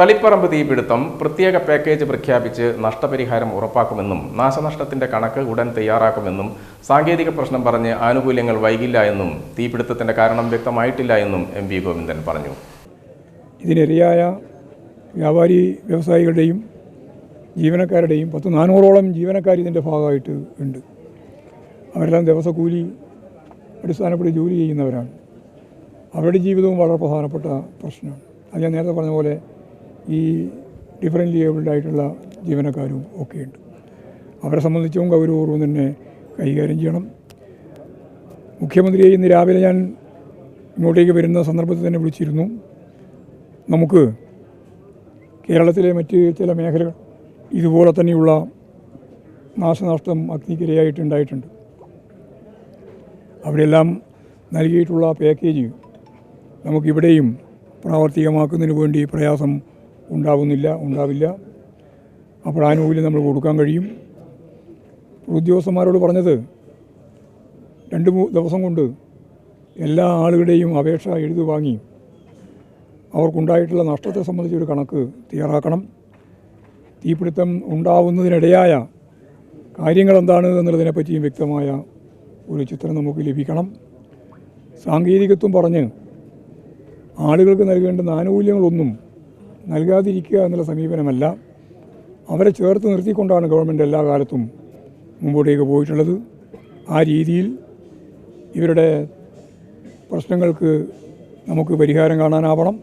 തളിപ്പറമ്പ് തീപിടുത്തം പ്രത്യേക പാക്കേജ് പ്രഖ്യാപിച്ച് നഷ്ടപരിഹാരം ഉറപ്പാക്കുമെന്നും നാശനഷ്ടത്തിന്റെ കണക്ക് ഉടൻ തയ്യാറാക്കുമെന്നും സാങ്കേതിക പ്രശ്നം പറഞ്ഞ് ആനുകൂല്യങ്ങൾ വൈകില്ല എന്നും തീപിടുത്തത്തിന്റെ കാരണം വ്യക്തമായിട്ടില്ല എന്നും എം വി ഗോവിന്ദൻ പറഞ്ഞു. ഇതിനിരയായ വ്യാപാരി വ്യവസായികളുടെയും ജീവനക്കാരുടെയും പത്ത് നാനൂറോളം ജീവനക്കാർ ഇതിന്റെ ഭാഗമായിട്ട് ഉണ്ട്. അവരെല്ലാം ദിവസക്കൂലി അടിസ്ഥാനപ്പെട്ട് ജോലി ചെയ്യുന്നവരാണ്. അവരുടെ ജീവിതവും വളരെ പ്രധാനപ്പെട്ട പ്രശ്നമാണ്. അത് ഞാൻ നേരത്തെ പറഞ്ഞ പോലെ ഈ ഡിഫറെന്റ് ഏബിൾഡ് ആയിട്ടുള്ള ജീവനക്കാരും ഒക്കെയുണ്ട്. അവരെ സംബന്ധിച്ചും ഗൗരവപൂർവം തന്നെ കൈകാര്യം ചെയ്യണം. മുഖ്യമന്ത്രിയെ ഇന്ന് രാവിലെ ഞാൻ ഇങ്ങോട്ടേക്ക് വരുന്ന സന്ദർഭത്തിൽ തന്നെ വിളിച്ചിരുന്നു. നമുക്ക് കേരളത്തിലെ മറ്റ് ചില മേഖലകൾ ഇതുപോലെ തന്നെയുള്ള നാശനഷ്ടം അഗ്നിക്കിരയായിട്ടുണ്ടായിട്ടുണ്ട്. അവിടെയെല്ലാം നൽകിയിട്ടുള്ള പാക്കേജ് നമുക്കിവിടെയും പ്രാവർത്തികമാക്കുന്നതിന് വേണ്ടി പ്രയാസം ഉണ്ടാവുന്നില്ല ഉണ്ടാവില്ല. അപ്പോൾ ആനുകൂല്യം നമ്മൾ കൊടുക്കാൻ കഴിയും. ഉദ്യോഗസ്ഥന്മാരോട് പറഞ്ഞത് രണ്ട് ദിവസം കൊണ്ട് എല്ലാ ആളുകളുടെയും അപേക്ഷ എഴുതി വാങ്ങി അവർക്കുണ്ടായിട്ടുള്ള നഷ്ടത്തെ സംബന്ധിച്ചൊരു കണക്ക് തയ്യാറാക്കണം. തീപിടുത്തം ഉണ്ടാവുന്നതിനിടയായ കാര്യങ്ങൾ എന്താണ് എന്നുള്ളതിനെപ്പറ്റിയും വ്യക്തമായ ഒരു ചിത്രം നമുക്ക് ലഭിക്കണം. സാങ്കേതികത്വം പറഞ്ഞ് ആളുകൾക്ക് നൽകേണ്ടുന്ന ആനുകൂല്യങ്ങളൊന്നും നൽകാതിരിക്കുക എന്നുള്ള സമീപനമല്ല. അവരെ ചേർത്ത് നിർത്തിക്കൊണ്ടാണ് ഗവൺമെന്റ് എല്ലാ കാലത്തും മുമ്പോട്ടേക്ക് പോയിട്ടുള്ളത്. ആ രീതിയിൽ ഇവരുടെ പ്രശ്നങ്ങൾക്ക് നമുക്ക് പരിഹാരം കാണാനാവണം.